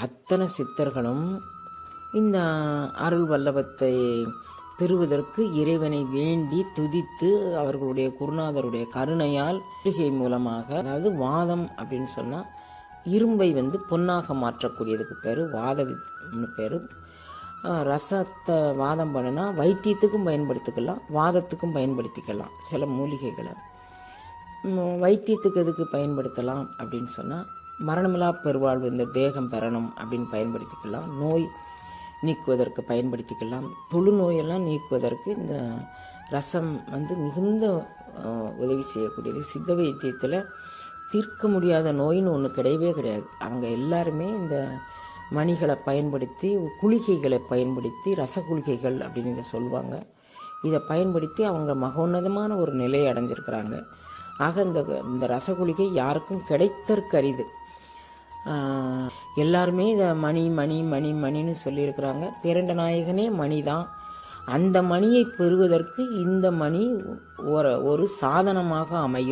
அத்தனை சித்தர்களும் இந்த அருள் வல்லபத்தை பெறுவதற்கு இறைவனை வேண்டி துதித்து அவர்களுடைய குருநாதருடைய கருணையால் மூலிகை மூலமாக அதாவது வாதம் அப்படின்னு சொன்னால் இரும்பை வந்து பொன்னாக மாற்றக்கூடியதுக்கு பேர் வாத பேர். ரசத்தை வாதம் பண்ணுனா வைத்தியத்துக்கும் பயன்படுத்திக்கலாம் வாதத்துக்கும் பயன்படுத்திக்கலாம் சில மூலிகைகளை. வைத்தியத்துக்கு எதுக்கு பயன்படுத்தலாம் அப்படின்னு சொன்னால் மரணமில்லா பெருவாழ்வு இந்த தேகம் பெறணும் அப்படின்னு பயன்படுத்திக்கலாம். நோய் நீக்குவதற்கு பயன்படுத்திக்கலாம். தொழு நோயெல்லாம் நீக்குவதற்கு இந்த ரசம் வந்து மிகுந்த உதவி செய்யக்கூடியது. சித்த வைத்தியத்தில் தீர்க்க முடியாத நோயின்னு ஒன்று கிடையவே கிடையாது. அவங்க எல்லாருமே இந்த மணிகளை பயன்படுத்தி குளிகைகளை பயன்படுத்தி ரசகுளிகைகள் அப்படின்னு இதை சொல்லுவாங்க. இதை பயன்படுத்தி அவங்க மகோன்னதமான ஒரு நிலையை அடைஞ்சிருக்கிறாங்க. ஆக இந்த இந்த ரசகுளிகை யாருக்கும் கிடைத்தற்கு அரிது எல்லாருமே இதை மணி மணி மணி மணின்னு சொல்லியிருக்கிறாங்க. பேரண்ட நாயகனே மணி தான் அந்த மணியை பெறுவதற்கு இந்த மணி ஒரு ஒரு சாதனமாக அமையும்.